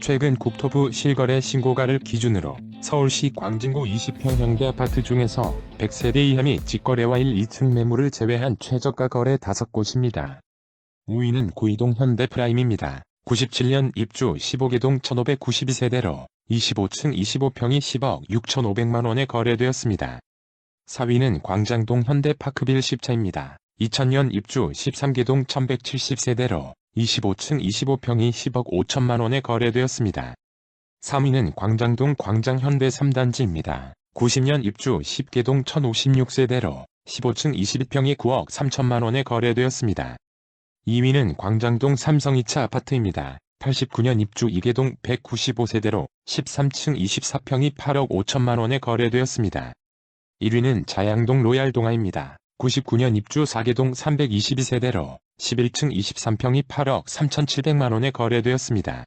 최근 국토부 실거래 신고가를 기준으로 서울시 광진구 20평 현대 아파트 중에서 100세대 이하 및 직거래와 1, 2층 매물을 제외한 최저가 거래 5곳입니다. 5위는 구이동 현대 프라임입니다. 97년 입주 15개동 1592세대로 25층 25평이 10억 6,500만원에 거래되었습니다. 4위는 광장동 현대파크빌 10차입니다. 2000년 입주 13개동 1170세대로 25층 25평이 10억 5천만 원에 거래되었습니다. 3위는 광장동 광장현대 3단지입니다. 90년 입주 10개동 1056세대로 15층 22평이 9억 3천만 원에 거래되었습니다. 2위는 광장동 삼성 2차 아파트입니다. 89년 입주 2개동 195세대로 13층 24평이 8억 5천만 원에 거래되었습니다. 1위는 자양동 로얄동아입니다. 99년 입주 4개동 322세대로 11층 23평이 8억 3,700만원에 거래되었습니다.